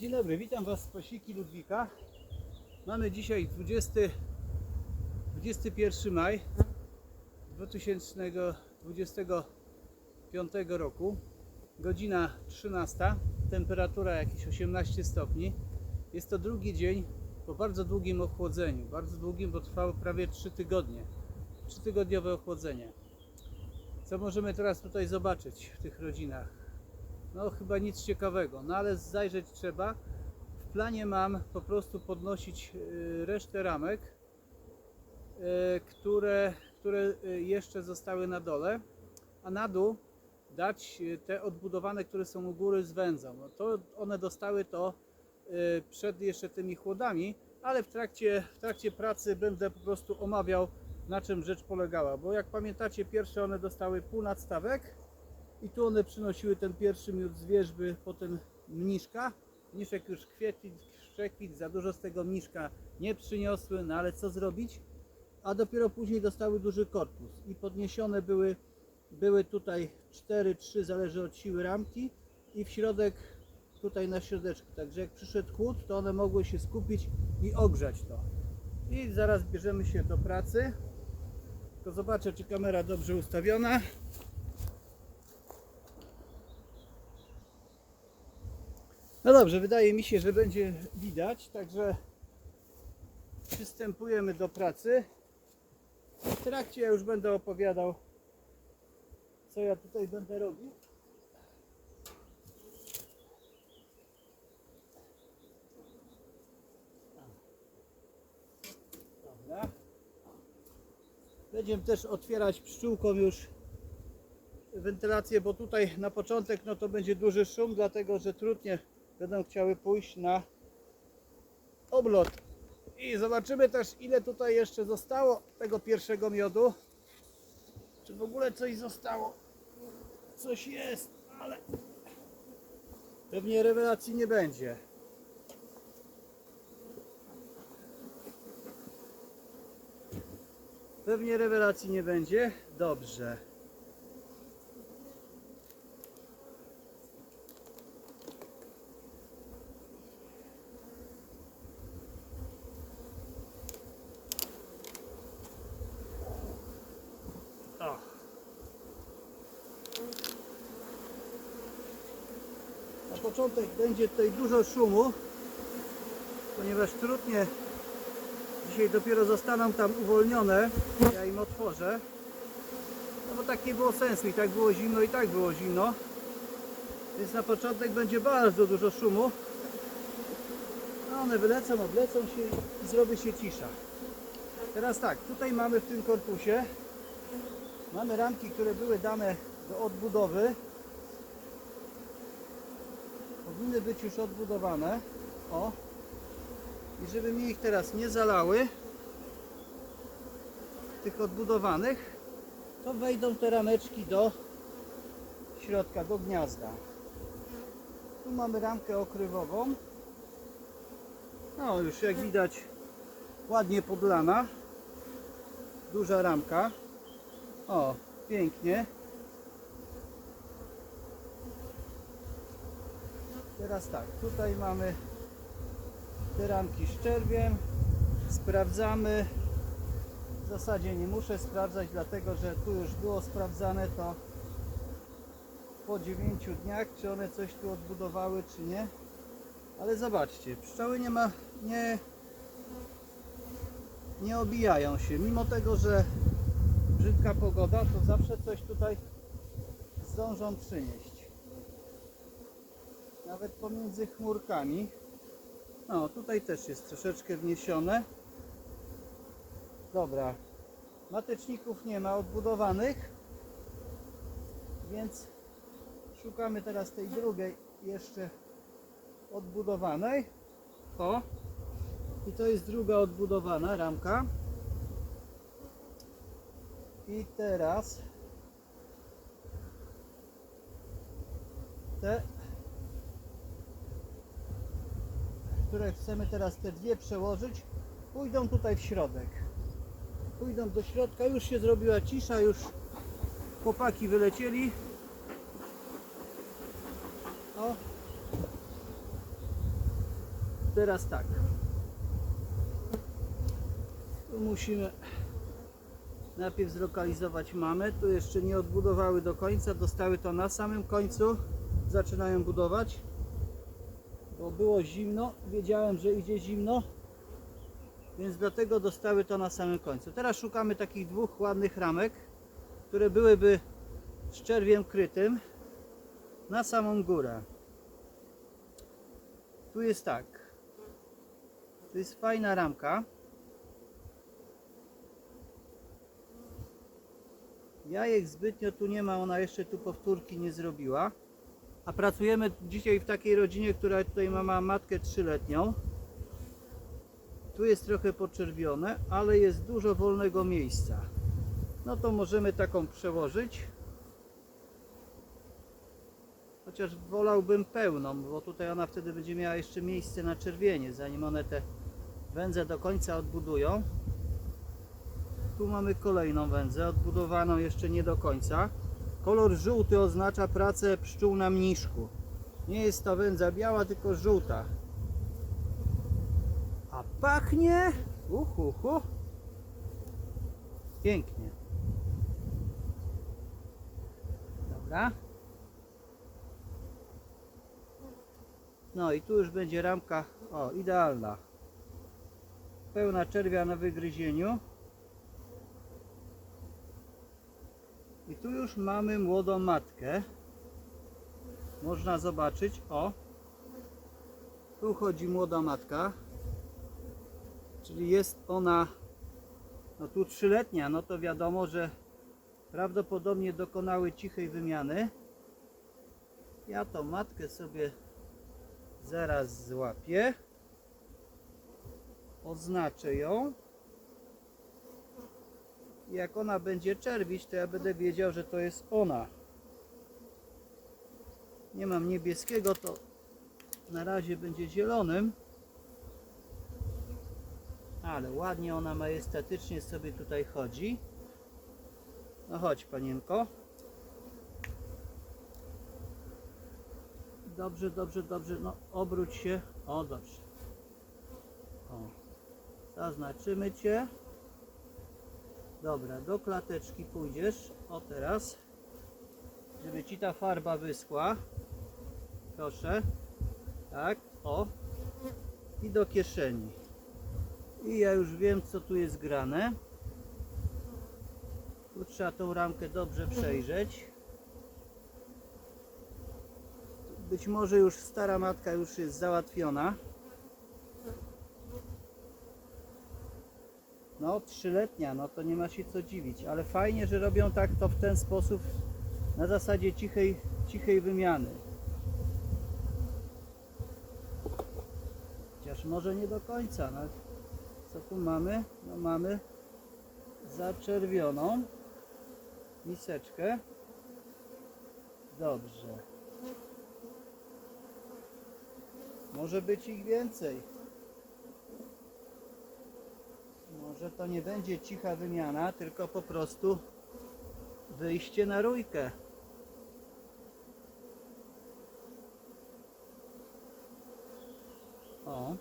Dzień dobry, witam Was z Pasiki Ludwika. Mamy dzisiaj 20, 21 maj 2025 roku. Godzina 13, temperatura jakieś 18 stopni. Jest to drugi dzień po bardzo długim ochłodzeniu. Bardzo długim, bo trwało prawie 3 tygodnie. 3 tygodniowe ochłodzenie. Co możemy teraz tutaj zobaczyć w tych rodzinach? No chyba nic ciekawego, no ale zajrzeć trzeba. W planie mam po prostu podnosić y, resztę ramek, y, które, które y, jeszcze zostały na dole, a na dół dać te odbudowane, które są u góry z węzą. No to one dostały to przed jeszcze tymi chłodami, ale w trakcie, w trakcie pracy będę po prostu omawiał na czym rzecz polegała, bo jak pamiętacie pierwsze one dostały pół nadstawek, i tu one przynosiły ten pierwszy miód z wierzby, potem mniszka. Mniszek już kwietli, szczekwit, za dużo z tego mniszka nie przyniosły, no ale co zrobić? A dopiero później dostały duży korpus i podniesione były, były tutaj 4-3, zależy od siły ramki i w środek, tutaj na środeczku. Także jak przyszedł chłód, to one mogły się skupić i ogrzać to. I zaraz bierzemy się do pracy. Tylko zobaczę, czy kamera dobrze ustawiona. No dobrze, wydaje mi się, że będzie widać, także przystępujemy do pracy. W trakcie ja już będę opowiadał, co ja tutaj będę robił. Dobra. Będziemy też otwierać pszczółką już wentylację, bo tutaj na początek no to będzie duży szum, dlatego że trudnie będą chciały pójść na oblot. I zobaczymy też ile tutaj jeszcze zostało tego pierwszego miodu. Czy w ogóle coś zostało? Coś jest, ale pewnie rewelacji nie będzie. Pewnie rewelacji nie będzie. Dobrze. Początek będzie tutaj dużo szumu, ponieważ trudnie dzisiaj dopiero zostaną tam uwolnione. Ja im otworzę. No bo tak nie było sensu i tak było zimno i tak było zimno. Więc na początek będzie bardzo dużo szumu. No one wylecą, oblecą się i zrobi się cisza. Teraz tak, tutaj mamy w tym korpusie Mamy ramki, które były dane do odbudowy. Powinny być już odbudowane. O. I żeby mi ich teraz nie zalały, tych odbudowanych, to wejdą te rameczki do środka, do gniazda. Tu mamy ramkę okrywową. No już jak widać ładnie podlana. Duża ramka. O, pięknie. Teraz tak, tutaj mamy te ramki szczerbiem. Sprawdzamy. W zasadzie nie muszę sprawdzać, dlatego że tu już było sprawdzane to po 9 dniach, czy one coś tu odbudowały, czy nie. Ale zobaczcie, pszczoły nie ma, nie, nie obijają się, mimo tego, że brzydka pogoda, to zawsze coś tutaj zdążą przynieść. Nawet pomiędzy chmurkami. No, tutaj też jest troszeczkę wniesione. Dobra. Mateczników nie ma odbudowanych. Więc szukamy teraz tej drugiej jeszcze odbudowanej. O. I to jest druga odbudowana ramka. I teraz te, które chcemy teraz te dwie przełożyć, pójdą tutaj w środek. Pójdą do środka, już się zrobiła cisza, już chłopaki wylecieli. O. teraz tak. Tu musimy najpierw zlokalizować mamy. Tu jeszcze nie odbudowały do końca, dostały to na samym końcu. Zaczynają budować. Bo było zimno, wiedziałem, że idzie zimno. Więc dlatego dostały to na samym końcu. Teraz szukamy takich dwóch ładnych ramek, które byłyby z czerwiem krytym na samą górę. Tu jest tak. To jest fajna ramka. Jajek zbytnio tu nie ma, ona jeszcze tu powtórki nie zrobiła. A pracujemy dzisiaj w takiej rodzinie, która tutaj ma, ma matkę trzyletnią. Tu jest trochę poczerwione, ale jest dużo wolnego miejsca. No to możemy taką przełożyć. Chociaż wolałbym pełną, bo tutaj ona wtedy będzie miała jeszcze miejsce na czerwienie, zanim one te węże do końca odbudują. Tu mamy kolejną wędzę, odbudowaną jeszcze nie do końca. Kolor żółty oznacza pracę pszczół na mniszku. Nie jest ta wędza biała, tylko żółta. A pachnie? Uhu, uhu. Pięknie. Dobra. No i tu już będzie ramka, o idealna. Pełna czerwia na wygryzieniu. I tu już mamy młodą matkę. Można zobaczyć, o. Tu chodzi młoda matka. Czyli jest ona, no tu trzyletnia, no to wiadomo, że prawdopodobnie dokonały cichej wymiany. Ja tą matkę sobie zaraz złapię. Oznaczę ją. Jak ona będzie czerwić, to ja będę wiedział, że to jest ona. Nie mam niebieskiego, to na razie będzie zielonym. Ale ładnie ona majestatycznie sobie tutaj chodzi. No chodź panienko. Dobrze, dobrze, dobrze. No obróć się. O, dobrze. O. Zaznaczymy Cię. Dobra, do klateczki pójdziesz. O teraz. Żeby Ci ta farba wyschła. Proszę. Tak, o. I do kieszeni. I ja już wiem, co tu jest grane. Tu trzeba tą ramkę dobrze przejrzeć. Być może już stara matka już jest załatwiona. No, trzyletnia, no to nie ma się co dziwić, ale fajnie, że robią tak to w ten sposób na zasadzie cichej, cichej wymiany. Chociaż może nie do końca. No. Co tu mamy? No mamy zaczerwioną miseczkę. Dobrze. Może być ich więcej. Może to nie będzie cicha wymiana, tylko po prostu wyjście na rójkę. O.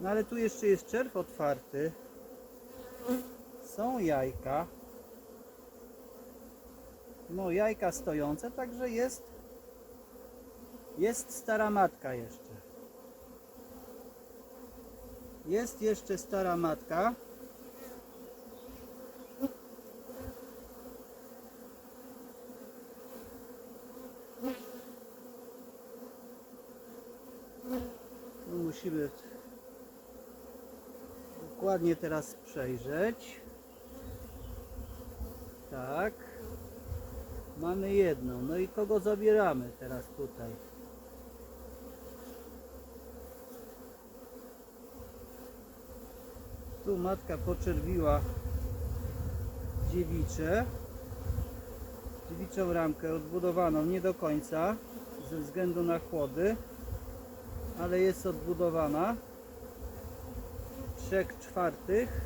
No ale tu jeszcze jest czerw otwarty. Są jajka. No jajka stojące, także jest jest stara matka jeszcze. Jest jeszcze stara matka. Tu musimy dokładnie teraz przejrzeć. Tak. Mamy jedną. No i kogo zabieramy teraz tutaj? Tu matka poczerwiła dziewicze. Dziewiczą ramkę odbudowaną nie do końca ze względu na chłody, ale jest odbudowana. Trzech czwartych.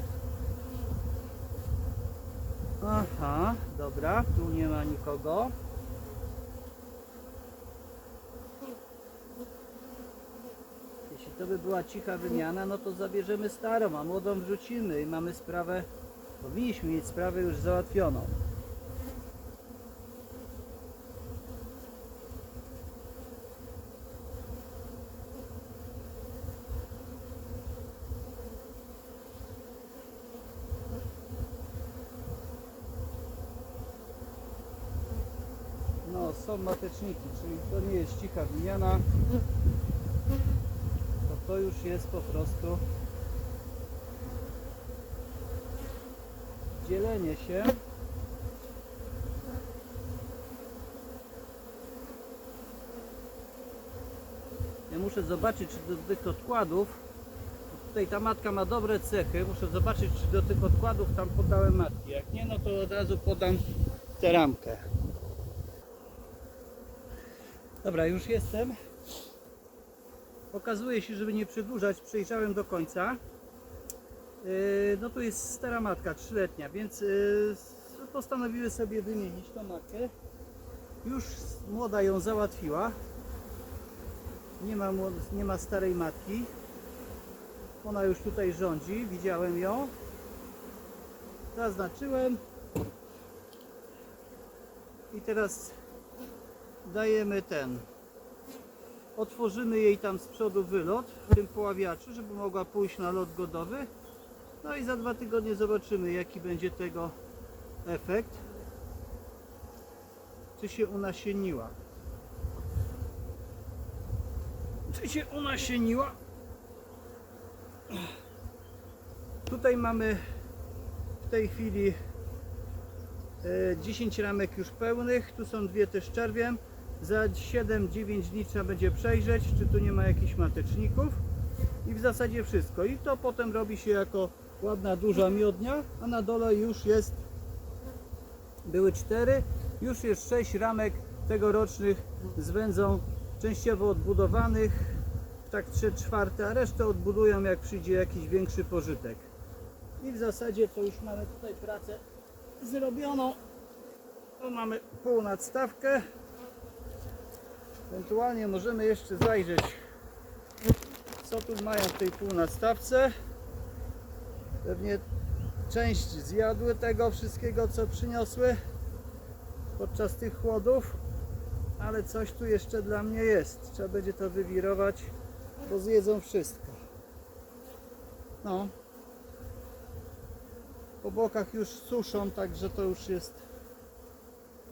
Aha, dobra, tu nie ma nikogo. To by była cicha wymiana, no to zabierzemy starą, a młodą wrzucimy i mamy sprawę, powinniśmy mieć sprawę już załatwioną. No, są mateczniki, czyli to nie jest cicha wymiana, to już jest po prostu dzielenie się. Ja muszę zobaczyć, czy do tych odkładów, tutaj ta matka ma dobre cechy, muszę zobaczyć, czy do tych odkładów tam podałem matki. Jak nie, no to od razu podam tę ramkę. Dobra, już jestem. Okazuje się, żeby nie przedłużać, przejrzałem do końca. Yy, No tu jest stara matka, trzyletnia, więc yy, postanowiły sobie wymienić tą matkę. Już młoda ją załatwiła. Nie ma, nie ma starej matki. Ona już tutaj rządzi, widziałem ją. Zaznaczyłem. I teraz dajemy ten. Otworzymy jej tam z przodu wylot w tym poławiaczu, żeby mogła pójść na lot godowy. No i za dwa tygodnie zobaczymy jaki będzie tego efekt. Czy się unasieniła. Czy się unasieniła? Tutaj mamy w tej chwili e, 10 ramek już pełnych, tu są dwie też czerwiem. Za 7-9 dni trzeba będzie przejrzeć, czy tu nie ma jakichś mateczników. I w zasadzie wszystko. I to potem robi się jako ładna, duża miodnia, a na dole już jest, były 4, już jest 6 ramek tegorocznych z wędzą częściowo odbudowanych, tak 3 czwarte, a resztę odbudują jak przyjdzie jakiś większy pożytek. I w zasadzie to już mamy tutaj pracę zrobioną. Tu mamy pół nadstawkę. Ewentualnie możemy jeszcze zajrzeć, co tu mają w tej półnastawce. Pewnie część zjadły tego wszystkiego, co przyniosły podczas tych chłodów, ale coś tu jeszcze dla mnie jest. Trzeba będzie to wywirować, bo zjedzą wszystko. No. Po bokach już suszą, także to już jest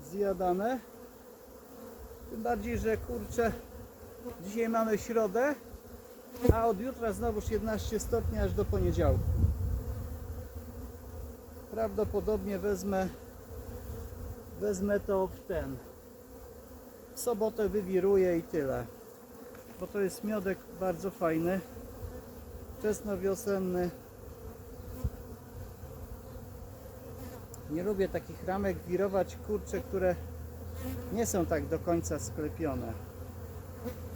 zjadane. Tym bardziej, że kurczę, dzisiaj mamy środę, a od jutra znowuż 11 stopni aż do poniedziałku. Prawdopodobnie wezmę wezmę to w ten. W sobotę wywiruję i tyle. Bo to jest miodek bardzo fajny. Wczesnowiosenny. Nie lubię takich ramek wirować kurcze, które nie są tak do końca sklepione.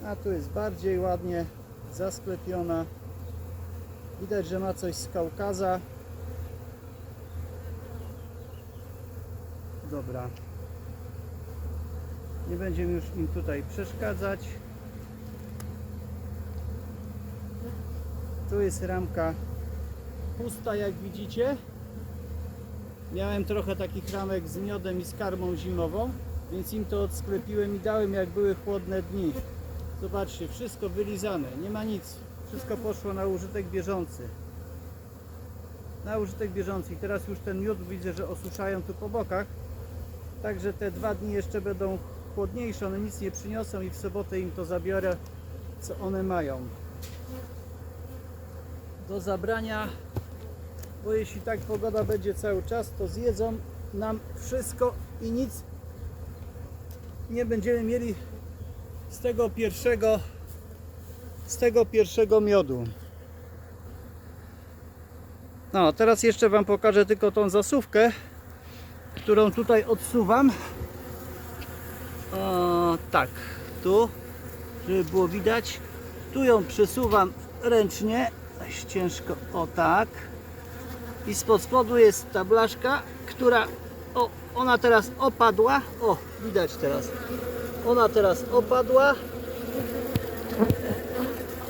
A tu jest bardziej ładnie zasklepiona. Widać, że ma coś z Kaukaza. Dobra. Nie będziemy już im tutaj przeszkadzać. Tu jest ramka pusta, jak widzicie. Miałem trochę takich ramek z miodem i z karmą zimową, więc im to odsklepiłem i dałem jak były chłodne dni. Zobaczcie, wszystko wylizane, nie ma nic. Wszystko poszło na użytek bieżący. Na użytek bieżący. I teraz już ten miód widzę, że osuszają tu po bokach. Także te dwa dni jeszcze będą chłodniejsze, one nic nie przyniosą i w sobotę im to zabiorę, co one mają. Do zabrania bo jeśli tak pogoda będzie cały czas, to zjedzą nam wszystko i nic nie będziemy mieli z tego pierwszego z tego pierwszego miodu. No, teraz jeszcze Wam pokażę tylko tą zasuwkę, którą tutaj odsuwam. O, tak, tu, żeby było widać. Tu ją przesuwam ręcznie, ciężko, o tak i spod spodu jest ta blaszka, która o, ona teraz opadła. O, widać teraz. Ona teraz opadła.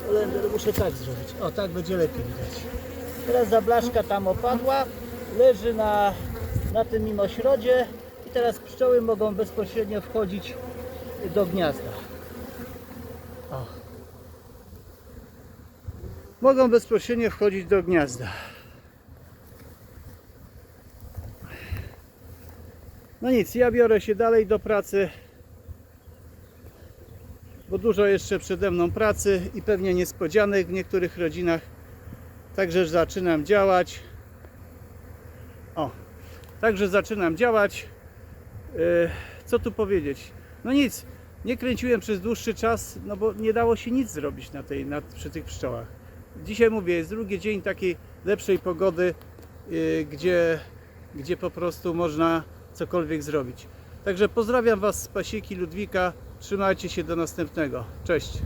blender muszę tak zrobić. O, tak będzie lepiej widać. Teraz zablaszka tam opadła, leży na, na tym mimośrodzie i teraz pszczoły mogą bezpośrednio wchodzić do gniazda. O. Mogą bezpośrednio wchodzić do gniazda. No nic, ja biorę się dalej do pracy, bo dużo jeszcze przede mną pracy i pewnie niespodzianek w niektórych rodzinach. Także zaczynam działać. O, także zaczynam działać. Yy, Co tu powiedzieć? No nic, nie kręciłem przez dłuższy czas, no bo nie dało się nic zrobić na tej, na, przy tych pszczołach. Dzisiaj mówię, jest drugi dzień takiej lepszej pogody, yy, gdzie, gdzie po prostu można cokolwiek zrobić. Także pozdrawiam Was z pasieki Ludwika. Trzymajcie się do następnego. Cześć.